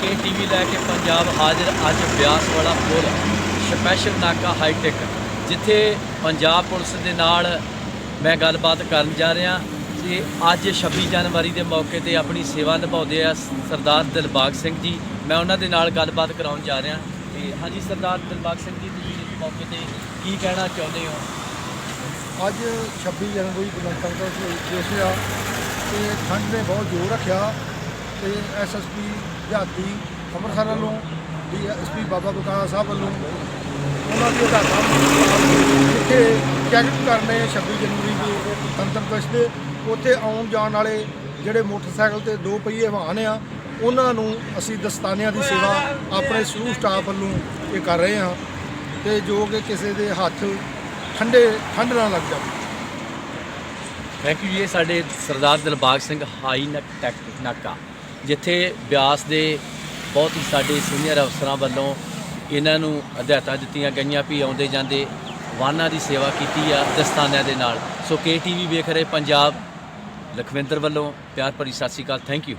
ਕੇ TV ਲੈ ਕੇ ਪੰਜਾਬ ਹਾਜ਼ਰ ਅੱਜ ਬਿਆਸ ਵਾਲਾ ਪੁਲ ਸਪੈਸ਼ਲ ਨਾਕਾ ਹਾਈਟੈਕ, ਜਿੱਥੇ ਪੰਜਾਬ ਪੁਲਿਸ ਦੇ ਨਾਲ ਮੈਂ ਗੱਲਬਾਤ ਕਰਨ ਜਾ ਰਿਹਾ ਤੇ ਅੱਜ 26 ਜਨਵਰੀ ਦੇ ਮੌਕੇ ਤੇ ਆਪਣੀ ਸੇਵਾ ਨਿਭਾਉਂਦੇ ਆ ਸਰਦਾਰ ਦਿਲਬਾਗ ਸਿੰਘ ਜੀ। ਮੈਂ ਉਹਨਾਂ ਦੇ ਨਾਲ ਗੱਲਬਾਤ ਕਰਾਉਣ ਜਾ ਰਿਹਾ ਤੇ ਹਾਂਜੀ ਸਰਦਾਰ ਦਿਲਬਾਗ ਸਿੰਘ ਜੀ, ਤੁਸੀਂ ਇਸ ਮੌਕੇ ਤੇ ਕੀ ਕਹਿਣਾ ਚਾਹੁੰਦੇ ਹੋ? ਅੱਜ 26 ਜਨਵਰੀ ਗਣਤੰਤਰ ਦਿਵਸ ਆ ਤੇ ਠੰਡ ਨੇ ਬਹੁਤ ਜ਼ੋਰ ਰੱਖਿਆ। ਤੇ ਐਸਐਸਪੀ ਦਿਹਾਤੀ ਅੰਮ੍ਰਿਤਸਰ ਵੱਲੋਂ ਡੀਐਸਪੀ ਬਾਬਾ ਬਕਾਲਾ ਸਾਹਿਬ ਵੱਲੋਂ ਉਹਨਾਂ ਦੇ ਹਦਾਇਤਾਂ ਮੁਤਾਬਕ ਜਿੱਥੇ ਚੈੱਕ ਕਰਨੇ 26 ਜਨਵਰੀ ਦੇ ਗਣਤੰਤਰ ਦਿਵਸ ਦੇ ਉੱਥੇ ਆਉਣ ਜਾਣ ਵਾਲੇ ਜਿਹੜੇ ਮੋਟਰਸਾਈਕਲ ਤੇ ਦੋ ਪਹੀਏ ਵਾਹਨ ਆ, ਉਹਨਾਂ ਨੂੰ ਅਸੀਂ ਦਸਤਾਨਿਆਂ ਦੀ ਸੇਵਾ ਆਪਣੇ ਸਮੂਹ ਸਟਾਫ ਵੱਲੋਂ ਇਹ ਕਰ ਰਹੇ ਹਾਂ ਤੇ ਜੋ ਕਿ ਕਿਸੇ ਦੇ ਹੱਥ ਠੰਡੇ ਠੰਡ ਨਾ ਲੱਗ ਜਾਵੇ। ਥੈਂਕ ਯੂ ਜੀ, ਇਹ ਸਾਡੇ ਸਰਦਾਰ ਦਿਲਬਾਗ ਸਿੰਘ ਹਾਈ ਨਕ ਟੈਕ ਨਾਕਾ। ਜਿੱਥੇ ਬਿਆਸ ਦੇ ਬਹੁਤ ਹੀ ਸਾਡੇ ਸੀਨੀਅਰ ਅਫਸਰਾਂ ਵੱਲੋਂ ਇਹਨਾਂ ਨੂੰ ਹਦਾਇਤਾਂ ਦਿੱਤੀਆਂ ਗਈਆਂ ਵੀ ਆਉਂਦੇ ਜਾਂਦੇ ਵਾਹਨਾਂ ਦੀ ਸੇਵਾ ਕੀਤੀ ਆ ਦਸਤਾਨਿਆਂ ਦੇ ਨਾਲ। ਸੋ ਕੇ ਟੀਵੀ ਵੇਖ ਰਹੇ ਪੰਜਾਬ। ਲਖਵਿੰਦਰ ਵੱਲੋਂ ਪਿਆਰ ਭਰੀ ਸਤਿ ਸ਼੍ਰੀ ਅਕਾਲ। Thank you